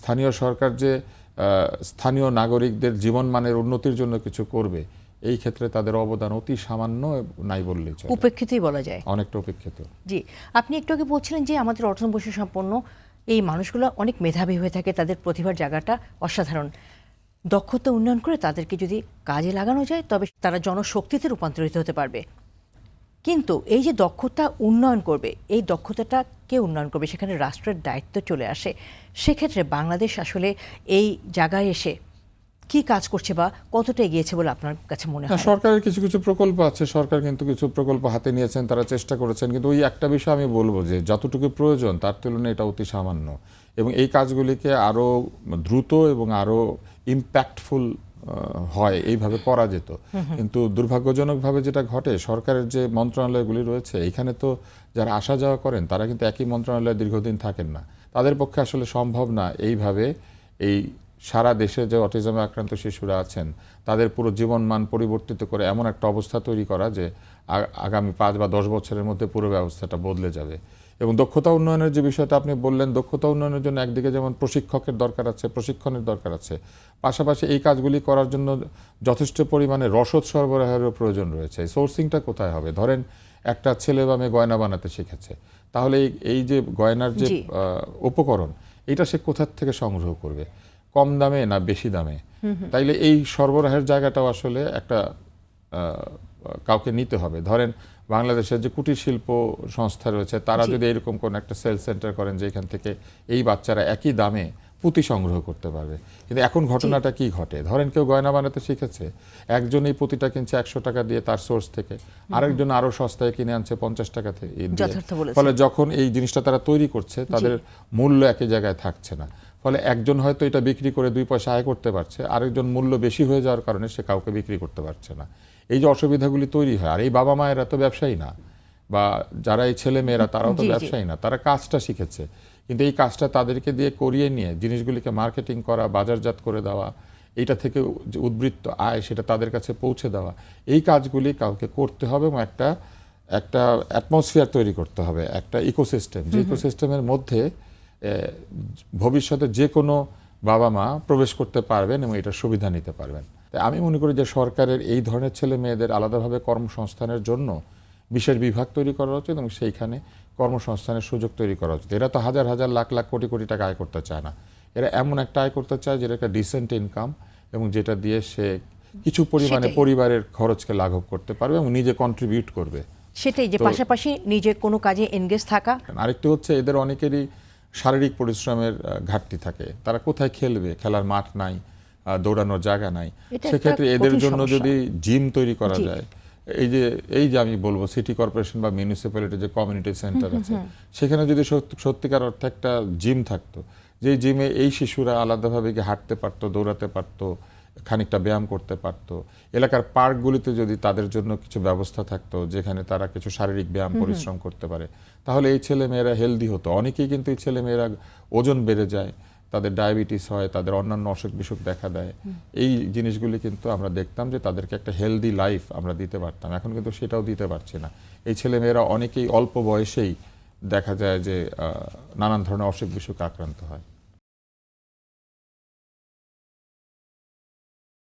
স্থানীয় সরকার যে স্থানীয় নাগরিকদের জীবনমানের উন্নতির জন্য কিছু করবে এই ক্ষেত্রে তাদের অবদান অতি সামান্য নাই বললে চলে। উপেক্ষিতই বলা যায়। অনেকটা উপেক্ষিত। জি আপনি একটু আগে বলছিলেন যে আমাদের অর্জন বৈশিষ্ট্য সম্পন্ন এই মানুষগুলো অনেক মেধাবী হয়ে থাকে তাদের প্রতিভার জায়গাটা অসাধারণ। দক্ষতা উন্নয়ন করে তাদেরকে যদি কাজে লাগানো যায় তবে তারা জনশক্তিতে রূপান্তরিত হতে পারবে। কিন্তু এই যে দক্ষতা উন্নয়ন করবে, এই দক্ষতাটা কে উন্নয়ন করবে? সেখানে রাষ্ট্রের দায়িত্ব চলে আসে। সেক্ষেত্রে বাংলাদেশ আসলে এই জায়গায় এসে কি কাজ করছে বা কতটা এগিয়েছে বলে আপনার কাছে মনে হ্যাঁ? হয়, সরকারের কিছু কিছু প্রকল্প আছে। সরকার কিন্তু কিছু প্রকল্প হাতে নিয়েছেন, তারা চেষ্টা করেছেন। কিন্তু ওই একটা বিষয় আমি বলব যে, যতটুকু প্রয়োজন, তার তুলনায় এটা অতি সামান্য। এবং এই কাজগুলিকে আরও দ্রুত এবং আরও ইম্প্যাক্টফুল হয়, এইভাবে করা যেত। কিন্তু দুর্ভাগ্যজনকভাবে যেটা ঘটে, সরকারের যে মন্ত্রণালয়গুলি রয়েছে এখানে তো যারা আসা যাওয়া করেন, তারা কিন্তু একই মন্ত্রণালয়ে দীর্ঘদিন থাকেন না। তাদের পক্ষে আসলে সম্ভব না এইভাবে এই সারা দেশে যে অটিজমে আক্রান্ত শিশুরা আছেন, তাদের পুরো জীবনমান পরিবর্তিত করে এমন একটা অবস্থা তৈরি করা যে আগামী পাঁচ বা দশ বছরের মধ্যে পুরো ব্যবস্থাটা বদলে যাবে। এবং দক্ষতা উন্নয়নের যে বিষয়টা আপনি বললেন দক্ষতা উন্নয়নের জন্য একদিকে যেমন প্রশিক্ষকের দরকার আছে প্রশিক্ষণের দরকার আছে পাশাপাশি এই কাজগুলি করার জন্য যথেষ্ট পরিমাণে রসদ সরবরাহেরও প্রয়োজন রয়েছে। সোর্সিংটা কোথায় হবে? ধরেন একটা ছেলে বা মেয়ে গয়না বানাতে শিখেছে তাহলে এই- এই যে গয়নার যে উপকরণ এটা সে কোথার থেকে সংগ্রহ করবে? কম দামে না বেশি দামে? তাইলে এই সরবরাহের জায়গাটাও আসলে একটা কাউকে নিতে হবে। ধরেন বাংলাদেশের যে কুটির শিল্প সংস্থা রয়েছে তারা যদি এরকম কোন একটা সেল সেন্টার করেন যে এখান থেকে এই বাচ্চারা একই দামে পুঁতি সংগ্রহ করতে পারবে। কিন্তু এখন ঘটনাটা কি ঘটে? ধরেন কেউ গয়না বানাতে শিখেছে একজন এই পুঁতিটা কিনছে একশো টাকা দিয়ে তার সোর্স থেকে আরেকজন আরও সস্তায় কিনে আনছে পঞ্চাশ টাকা থেকে। ফলে যখন এই জিনিসটা তারা তৈরি করছে তাদের মূল্য একই জায়গায় থাকছে না। ফলে একজন হয়তো এটা বিক্রি করে দুই পয়সা আয় করতে পারছে আরেকজন মূল্য বেশি হয়ে যাওয়ার কারণে সে কাউকে বিক্রি করতে পারছে না। এই যে অসুবিধাগুলি তৈরি হয় আর এই বাবা মায়েরা তো ব্যবসায়ী না বা যারা এই ছেলে মেয়েরা তারাও তো। ব্যবসায়ী না তারা কাজটা শিখেছে। কিন্তু এই কাজটা তাদেরকে দিয়ে করিয়ে নিয়ে জিনিসগুলিকে মার্কেটিং করা বাজারজাত করে দেওয়া এইটা থেকে যে উদ্বৃত্ত আয় সেটা তাদের কাছে পৌঁছে দেওয়া এই কাজগুলি কাউকে করতে হবে এবং একটা একটা অ্যাটমসফিয়ার তৈরি করতে হবে একটা ইকোসিস্টেম যে ইকোসিস্টেমের মধ্যে ভবিষ্যতে যে কোনো বাবা মা প্রবেশ করতে পারবেন এবং এটার সুবিধা নিতে পারবেন। তাই আমি মনে করি যে সরকারের এই ধরনের ছেলে মেয়েদের আলাদাভাবে কর্মসংস্থানের জন্য বিশেষ বিভাগ তৈরি করা উচিত এবং সেইখানে কর্মসংস্থানের সুযোগ তৈরি করা উচিত। এরা তো হাজার হাজার লাখ লাখ কোটি কোটি টাকা আয় করতে চায় না। এরা এমন একটা আয় করতে চায় যেটা একটা ডিসেন্ট ইনকাম এবং যেটা দিয়ে সে কিছু পরিমাণে পরিবারের খরচকে লাঘব করতে পারবে এবং নিজে কন্ট্রিবিউট করবে। সেটাই যে পাশাপাশি নিজে কোনো কাজে এনগেজ থাকা। আরেকটি হচ্ছে এদের অনেকেরই শারীরিক পরিশ্রমের ঘাটতি থাকে। তারা কোথায় খেলবে? খেলার মাঠ নাই দৌড়ানোর জায়গা নাই। সেক্ষেত্রে এদের জন্য যদি জিম তৈরি করা যায় এই যে এই যে আমি বলব সিটি কর্পোরেশন বা মিউনিসিপ্যালিটি যে কমিউনিটি সেন্টার আছে সেখানে যদি সত্যি- সত্যিকার অর্থে একটা জিম থাকতো যে জিমে এই শিশুরা আলাদাভাবে গিয়ে হাঁটতে পারতো দৌড়াতে পারতো খানিকটা ব্যায়াম করতে পারতো। এলাকার পার্কগুলিতে যদি তাদের জন্য কিছু ব্যবস্থা থাকতো যেখানে তারা কিছু শারীরিক ব্যায়াম পরিশ্রম করতে পারে তাহলে এই ছেলে মেয়েরা হেলদি হতো। অনেকেই কিন্তু এই ছেলে মেয়েরা ওজন বেড়ে যায় তাদের ডায়াবেটিস হয় তাদের অন্যান্য অসুখ বিসুখ দেখা দেয়। এই জিনিসগুলি কিন্তু আমরা দেখতাম যে তাদেরকে একটা হেলদি লাইফ আমরা দিতে পারতাম। এখন কিন্তু সেটাও দিতে পারছি না। এই ছেলে মেয়েরা অনেকেই অল্প বয়সেই দেখা যায় যে নানান ধরনের অসুখ বিসুখ আক্রান্ত হয়।